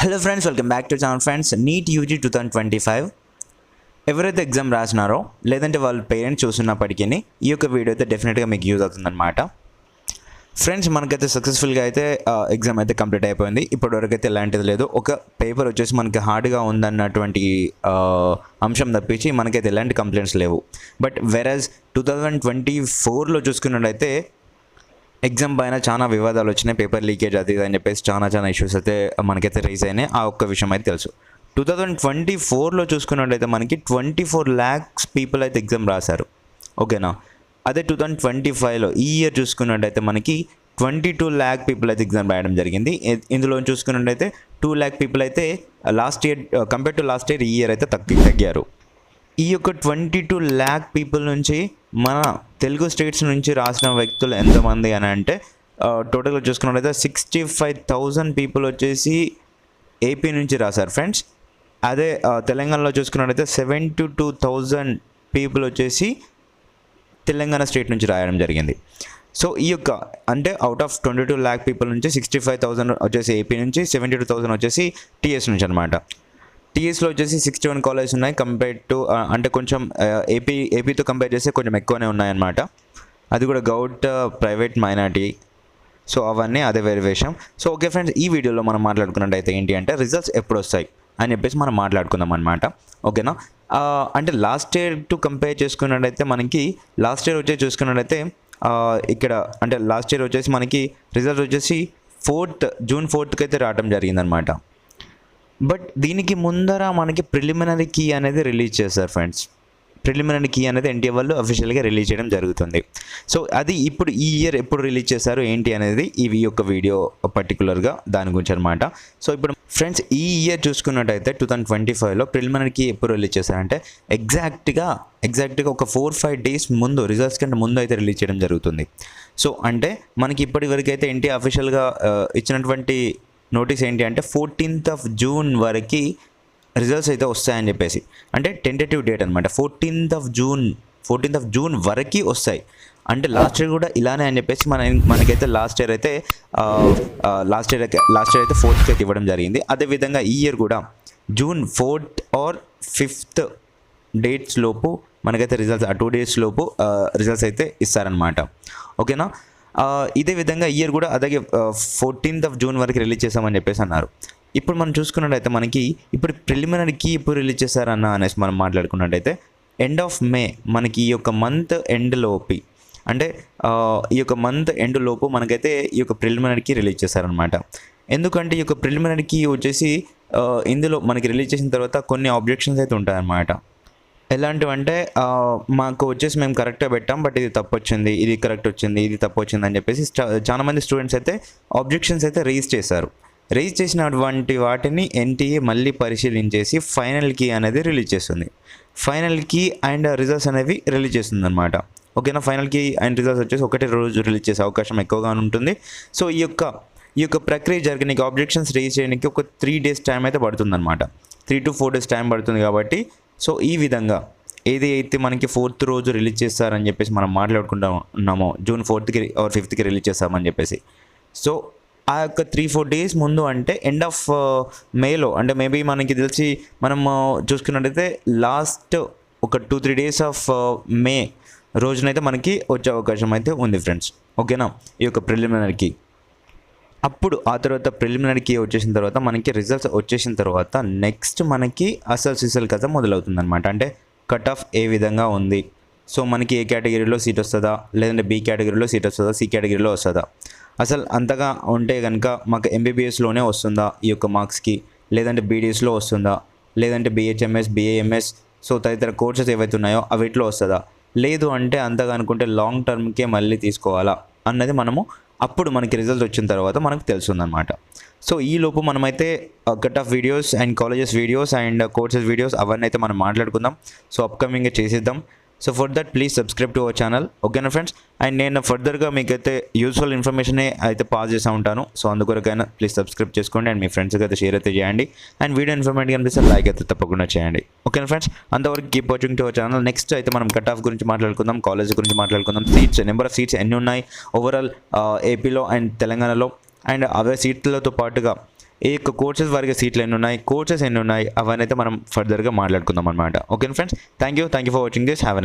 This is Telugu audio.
Hello friends welcome back to channel friends NEET UG two thousand twenty five ఎవరైతే ఎగ్జామ్ రాసినారో లేదంటే వాళ్ళ పేరెంట్స్ చూస్తున్నప్పటికీ ఈ యొక్క వీడియో అయితే డెఫినెట్గా మీకు యూజ్ అవుతుందన్నమాట. ఫ్రెండ్స్ మనకైతే సక్సెస్ఫుల్గా అయితే ఎగ్జామ్ అయితే కంప్లీట్ అయిపోయింది. ఇప్పటివరకు అయితే ఎలాంటిది లేదు. ఒక పేపర్ వచ్చేసి మనకి హార్డ్గా ఉందన్నటువంటి అంశం తప్పించి మనకైతే ఎలాంటి కంప్లైంట్స్ లేవు. But versus two thousand twenty ఫోర్లో చూసుకున్నట్టయితే ఎగ్జామ్ పైన చాలా వివాదాలు వచ్చినాయి పేపర్ లీకేజ్ అది ఇది అని చెప్పేసి చాలా చాలా ఇష్యూస్ అయితే మనకైతే రైజ్ అయినాయి. ఆ ఒక్క విషయం అయితే తెలుసు. టూ థౌజండ్ ట్వంటీ ఫోర్లో చూసుకున్నట్టయితే మనకి ట్వంటీ ఫోర్ ల్యాక్స్ పీపుల్ అయితే ఎగ్జామ్ రాశారు. ఓకేనా అదే టూ థౌజండ్ ట్వంటీ ఫైవ్లో ఈ ఇయర్ చూసుకున్నట్టయితే మనకి ట్వంటీ టూ ల్యాక్ పీపుల్ అయితే ఎగ్జామ్ రాయడం జరిగింది. ఇందులో చూసుకున్నట్టయితే టూ ల్యాక్ పీపుల్ అయితే last year compare to last year ఈ ఇయర్ అయితే తగ్గి తగ్గారు. ఈ యొక్క ట్వంటీ టూ ల్యాక్ పీపుల్ నుంచి మన తెలుగు స్టేట్స్ నుంచి రాసిన వ్యక్తులు ఎంతమంది అని అంటే టోటల్గా చూసుకున్నట్లయితే సిక్స్టీ ఫైవ్ థౌజండ్ పీపుల్ వచ్చేసి ఏపీ నుంచి రాశారు ఫ్రెండ్స్ అదే తెలంగాణలో చూసుకున్నట్లయితే సెవెంటీ టూ థౌజండ్ పీపుల్ వచ్చేసి తెలంగాణ స్టేట్ నుంచి రాయడం జరిగింది. సో ఈ యొక్క అంటే out of twenty two lakh people నుంచి సిక్స్టీ ఫైవ్ థౌసండ్ వచ్చేసి ఏపీ నుంచి సెవెంటీ టూ థౌసండ్ వచ్చేసి టీఎస్ నుంచి అనమాట టీఎస్లో వచ్చేసి సిక్స్టీ వన్ కాలేజెస్ ఉన్నాయి కంపేర్ టు అంటే కొంచెం ఏపీ ఏపీతో కంపేర్ చేస్తే కొంచెం ఎక్కువనే ఉన్నాయన్నమాట. అది కూడా గౌట్ ప్రైవేట్ మైనార్టీ సో అవన్నీ అదే వేరే విషయం సో ఓకే ఫ్రెండ్స్ ఈ వీడియోలో మనం మాట్లాడుకున్నట్టయితే ఏంటి అంటే రిజల్ట్స్ ఎప్పుడు వస్తాయి అని చెప్పేసి మనం మాట్లాడుకుందాం అనమాట ఓకేనా అంటే లాస్ట్ ఇయర్ టు కంపేర్ చేసుకున్నట్టయితే మనకి లాస్ట్ ఇయర్ వచ్చేసి చూసుకున్నట్టయితే ఇక్కడ అంటే లాస్ట్ ఇయర్ వచ్చేసి మనకి రిజల్ట్ వచ్చేసి ఫోర్త్ జూన్ ఫోర్త్కి అయితే రావడం జరిగిందనమాట బట్ దీనికి ముందర మనకి ప్రిలిమినరీ కీ అనేది రిలీజ్ చేశారు ఫ్రెండ్స్. ప్రిలిమినరీ కీ అనేది ఎన్టీఏ వాళ్ళు అఫీషియల్గా రిలీజ్ చేయడం జరుగుతుంది. సో అది ఇప్పుడు ఈ ఇయర్ ఎప్పుడు రిలీజ్ చేశారు ఏంటి అనేది ఇవి యొక్క వీడియో పర్టికులర్గా దాని గురించి అనమాట సో ఇప్పుడు ఫ్రెండ్స్ ఈ ఇయర్ చూసుకున్నట్టయితే టూ థౌసండ్ ట్వంటీ ఫైవ్లో ప్రిలిమినరీ కీ ఎప్పుడు రిలీజ్ చేశారంటే ఎగ్జాక్ట్గా ఎగ్జాక్ట్గా ఒక ఫోర్ ఫైవ్ డేస్ ముందు రిజల్ట్స్ కంటే ముందు అయితే రిలీజ్ చేయడం జరుగుతుంది. సో అంటే మనకి ఇప్పటి వరకు అయితే ఎన్టీ అఫీషియల్గా ఇచ్చినటువంటి నోటీస్ ఏంటి అంటే ఫోర్టీన్త్ ఆఫ్ జూన్ వరకు రిజల్ట్స్ అయితే వస్తాయని చెప్పేసి. అంటే టెంటేటివ్ డేట్ అనమాట fourteenth of June fourteenth of June వరకు వస్తాయి. అంటే లాస్ట్ ఇయర్ కూడా ఇలానే అని చెప్పేసి మన మనకైతే లాస్ట్ ఇయర్ అయితే లాస్ట్ ఇయర్ లాస్ట్ ఇయర్ అయితే ఫోర్త్ అయితే ఇవ్వడం జరిగింది. అదేవిధంగా ఈ ఇయర్ కూడా June fourth or fifth dates లోపు మనకైతే రిజల్ట్స్ ఆ టూ డేస్ లోపు రిజల్ట్స్ అయితే ఇస్తారనమాట ఓకేనా? ఇదే విధంగా ఇయర్ కూడా అలాగే ఫోర్టీన్త్ ఆఫ్ జూన్ వరకు రిలీజ్ చేసామని చెప్పేసి అన్నారు. ఇప్పుడు మనం చూసుకున్నట్టయితే మనకి ఇప్పుడు ప్రిలిమినరీకి ఇప్పుడు రిలీజ్ చేశారన్న అనేసి మనం మాట్లాడుకున్నట్టయితే ఎండ్ ఆఫ్ మే మనకి ఈ యొక్క మంత్ ఎండ్ లోపి అంటే ఈ యొక్క మంత్ ఎండ్ లోపు మనకైతే ఈ యొక్క ప్రిలిమినరీకి రిలీజ్ చేశారనమాట ఎందుకంటే ఈ యొక్క ప్రిలిమినరీకి వచ్చేసి ఇందులో మనకి రిలీజ్ చేసిన తర్వాత కొన్ని ఆబ్జెక్షన్స్ అయితే ఉంటాయన్నమాట. ఎలాంటివంటే మా మాకు వచ్చేసి మేము కరెక్ట్గా పెట్టాం బట్ ఇది తప్పు వచ్చింది ఇది కరెక్ట్ వచ్చింది ఇది తప్పు వచ్చింది అని చెప్పేసి చాలామంది చాలా మంది స్టూడెంట్స్ అయితే ఆబ్జెక్షన్స్ అయితే రేజ్ చేశారు. రేజ్ చేసినటువంటి వాటిని ఎన్టీఏ మళ్ళీ పరిశీలించేసి ఫైనల్ కీ అనేది రిలీజ్ చేస్తుంది. ఫైనల్ కీ అండ్ రిజల్ట్స్ అనేవి రిలీజ్ చేస్తుంది అనమాట ఓకేనా? ఫైనల్ కీ అండ్ రిజల్ట్స్ వచ్చేసి ఒకటే రోజు రిలీజ్ చేసే అవకాశం ఎక్కువగా ఉంటుంది. సో ఈ యొక్క ఈ యొక్క ప్రక్రియ జరగడానికి ఆబ్జెక్షన్స్ రేజ్ చేయడానికి ఒక త్రీ డేస్ టైం అయితే పడుతుందన్నమాట. Three to four days time పడుతుంది కాబట్టి సో ఈ విధంగా ఏది అయితే మనకి ఫోర్త్ రోజు రిలీజ్ చేస్తారని చెప్పేసి మనం మాట్లాడుకుంటా ఉన్నామో జూన్ ఫోర్త్కి ఆర్ ఫిఫ్త్కి రిలీజ్ చేస్తామని చెప్పేసి. సో ఆ యొక్క త్రీ ఫోర్ డేస్ ముందు అంటే ఎండ్ ఆఫ్ మేలో అంటే మేబీ మనకి తెలిసి మనం చూసుకున్నట్టయితే లాస్ట్ ఒక two three days of May రోజునైతే మనకి వచ్చే అవకాశం అయితే ఉంది ఫ్రెండ్స్. ఓకేనా? ఈ యొక్క ప్రిలిమినరీకి. అప్పుడు ఆ తర్వాత ప్రిలిమినరీకి వచ్చేసిన తర్వాత మనకి రిజల్ట్స్ వచ్చేసిన తర్వాత నెక్స్ట్ మనకి అసలు సిసల్ కథ మొదలవుతుంది అనమాట అంటే కట్ ఆఫ్ ఏ విధంగా ఉంది? సో మనకి ఏ కేటగిరీలో సీట్ వస్తుందా? లేదంటే బి కేటగిరీలో సీట్ వస్తుందా? సి కేటగిరీలో వస్తుందా? అసలు అంతగా ఉంటే కనుక మాకు ఎంబీబీఎస్లోనే వస్తుందా ఈ యొక్క మార్క్స్కి లేదంటే బీడీఎస్లో వస్తుందా? లేదంటే బిహెచ్ఎంఎస్ బిఏఎంఎస్ సో తదితర కోర్సెస్ ఏవైతే ఉన్నాయో అవిట్లో వస్తుందా? లేదు అంటే అంతగా అనుకుంటే లాంగ్ టర్మ్కే మళ్ళీ తీసుకోవాలా? అన్నది మనము అప్పుడు మనకి రిజల్ట్ వచ్చిన తర్వాత మనకు తెలుస్తుందన్నమాట సో ఈ లోపు మనమైతే cut off videos and colleges videos and courses videos అవన్నీ అయితే మనం మాట్లాడుకుందాం. సో అప్కమింగ్ చేసేద్దాం. So for that please subscribe to our channel ఓకేనా ఫ్రెండ్స్ అండ్ నేను ఫర్దర్గా మీకైతే యూస్ఫుల్ ఇన్ఫర్మేషన్ అయితే పాస్ చేస్తూ ఉంటాను. సో అందుకొరకైనా ప్లీజ్ సబ్స్క్రైబ్ చేసుకోండి అండ్ మీ ఫ్రెండ్స్కి అయితే షేర్ అయితే చేయండి. అండ్ వీడియో ఇన్ఫర్మేటివ్ అనిపిస్తే లైక్ అయితే తప్పకుండా చేయండి. ఓకేనా ఫ్రెండ్స్ అంతవరకు keep watching to our channel next అయితే మనం కట్ ఆఫ్ గురించి మాట్లాడుకుందాం కాలేజ్ గురించి మాట్లాడుకుందాం. సీట్స్ నెంబర్ ఆఫ్ సీట్స్ ఎన్ని ఉన్నాయి? ఓవరాల్ ఏపీలో అండ్ తెలంగాణలో. అండ్ అవే సీట్లతో పాటుగా ఈ యొక్క కోర్సెస్ వారికి సీట్లు ఎన్ని ఉన్నాయి? కోర్సెస్ ఎన్ని ఉన్నాయి? అవన్నీ అయితే మనం ఫర్దర్గా మాట్లాడుకుందాం అనమాట okay friends thank you thank you for watching this have a